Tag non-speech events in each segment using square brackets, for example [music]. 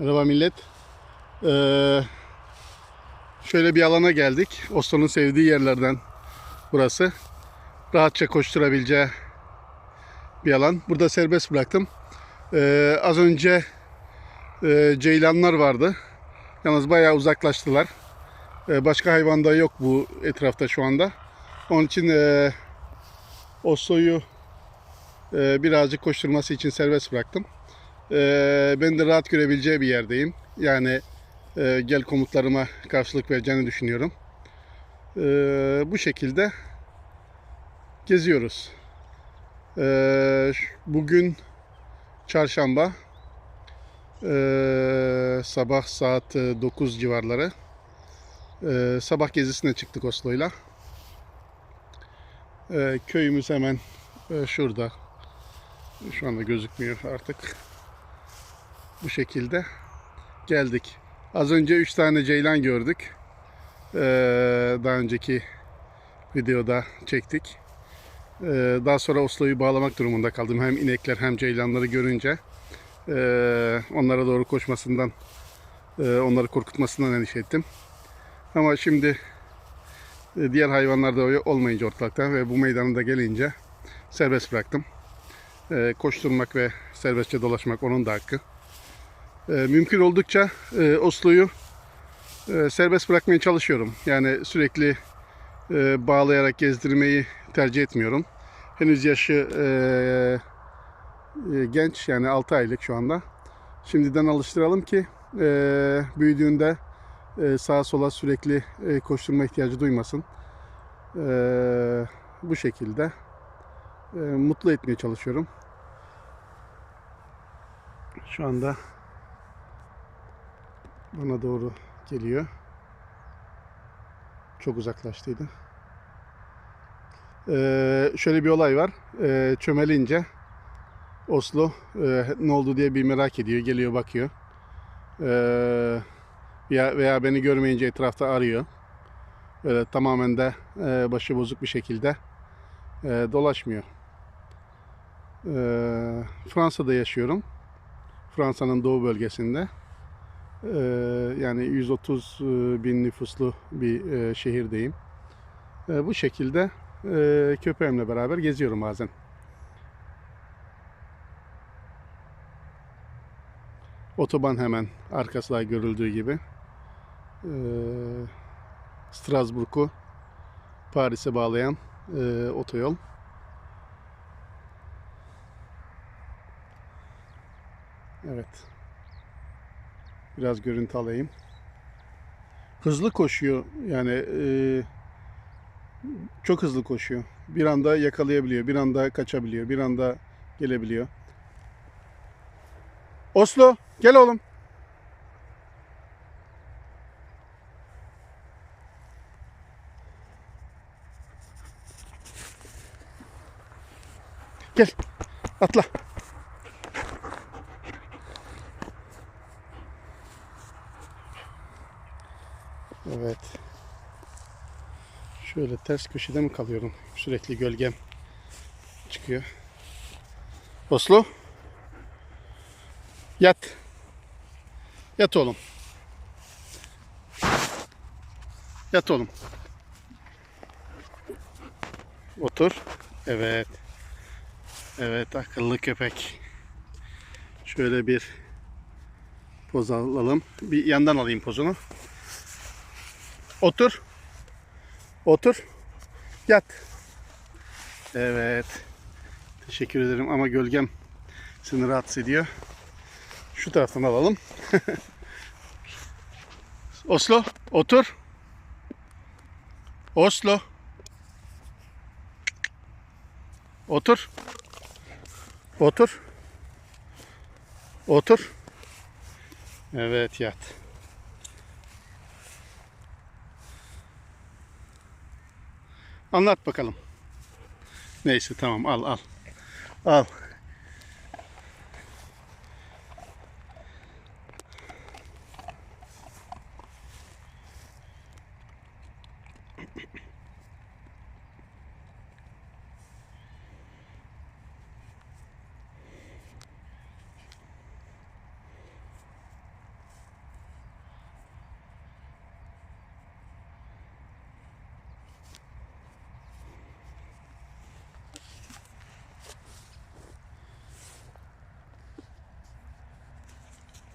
Merhaba millet. Ee, şöyle bir alana geldik. Oslo'nun sevdiği yerlerden burası. Rahatça koşturabileceği bir alan. Burada serbest bıraktım. Ee, az önce e, ceylanlar vardı. Yalnız bayağı uzaklaştılar. Ee, başka hayvan da yok bu etrafta şu anda. Onun için e, Oslo'yu e, birazcık koşturması için serbest bıraktım. Ee, ben de rahat görebileceği bir yerdeyim. Yani e, gel komutlarıma karşılık vereceğini düşünüyorum. Ee, bu şekilde geziyoruz. Ş- bugün çarşamba. Ee, sabah saat e, 9 civarları. Ee, sabah gezisine çıktık Oslo'yla. Ee, köyümüz hemen e, şurada. Şu anda gözükmüyor artık. Bu şekilde geldik. Az önce 3 tane ceylan gördük. Ee, daha önceki videoda çektik. Ee, daha sonra Oslo'yu bağlamak durumunda kaldım. Hem inekler hem ceylanları görünce ee, onlara doğru koşmasından, ee, onları korkutmasından endişe ettim. Ama şimdi e, diğer hayvanlar da olmayınca ortalıkta ve bu meydana da gelince serbest bıraktım. Ee, koşturmak ve serbestçe dolaşmak onun da hakkı. Ee, mümkün oldukça e, Oslo'yu e, serbest bırakmaya çalışıyorum. Yani sürekli e, bağlayarak gezdirmeyi tercih etmiyorum. Henüz yaşı e, e, genç yani 6 aylık şu anda. Şimdiden alıştıralım ki e, büyüdüğünde e, sağa sola sürekli e, koşturma ihtiyacı duymasın. E, bu şekilde e, mutlu etmeye çalışıyorum. Şu anda bana doğru geliyor. Çok uzaklaştıydı. Ee, şöyle bir olay var. Ee, çömelince Oslo e, ne oldu diye bir merak ediyor. Geliyor bakıyor. Ee, veya, veya beni görmeyince etrafta arıyor. Böyle tamamen de e, başı bozuk bir şekilde e, dolaşmıyor. Ee, Fransa'da yaşıyorum. Fransa'nın doğu bölgesinde. Ee, yani 130 bin nüfuslu bir e, şehirdeyim. Ee, bu şekilde e, köpeğimle beraber geziyorum bazen. Otoban hemen arkasında görüldüğü gibi. Ee, Strasbourg'u Paris'e bağlayan e, otoyol. Evet. Biraz görüntü alayım. Hızlı koşuyor. Yani e, çok hızlı koşuyor. Bir anda yakalayabiliyor, bir anda kaçabiliyor, bir anda gelebiliyor. Oslo, gel oğlum. Gel. Atla. Evet. Şöyle ters köşede mi kalıyorum? Sürekli gölgem çıkıyor. Oslo. Yat. Yat oğlum. Yat oğlum. Otur. Evet. Evet akıllı köpek. Şöyle bir poz alalım. Bir yandan alayım pozunu. Otur. Otur. Yat. Evet. Teşekkür ederim ama gölgem seni rahatsız ediyor. Şu taraftan alalım. [laughs] Oslo, otur. Oslo. Otur. Otur. Otur. Evet yat. Anlat bakalım. Neyse tamam al al. Al.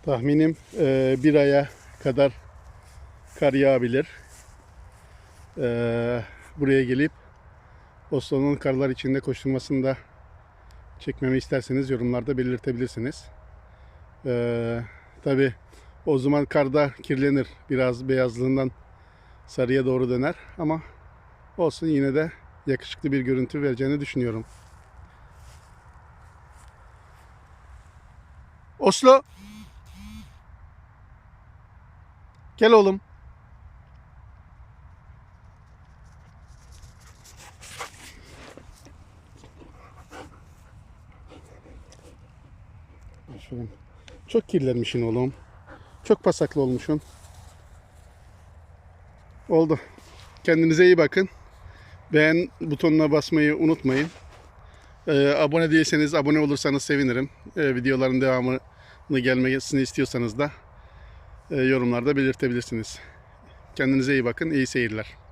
Tahminim e, bir aya kadar kar yağabilir. E, buraya gelip Oslo'nun karlar içinde koşturmasını da çekmemi isterseniz yorumlarda belirtebilirsiniz. E, Tabi o zaman karda kirlenir. Biraz beyazlığından sarıya doğru döner ama olsun yine de yakışıklı bir görüntü vereceğini düşünüyorum. Oslo. Gel oğlum. Aferin. Çok kirlenmişsin oğlum. Çok pasaklı olmuşsun. Oldu. Kendinize iyi bakın. Beğen butonuna basmayı unutmayın. Ee, abone değilseniz abone olursanız sevinirim. Ee, videoların devamını gelmesini istiyorsanız da yorumlarda belirtebilirsiniz. Kendinize iyi bakın. İyi seyirler.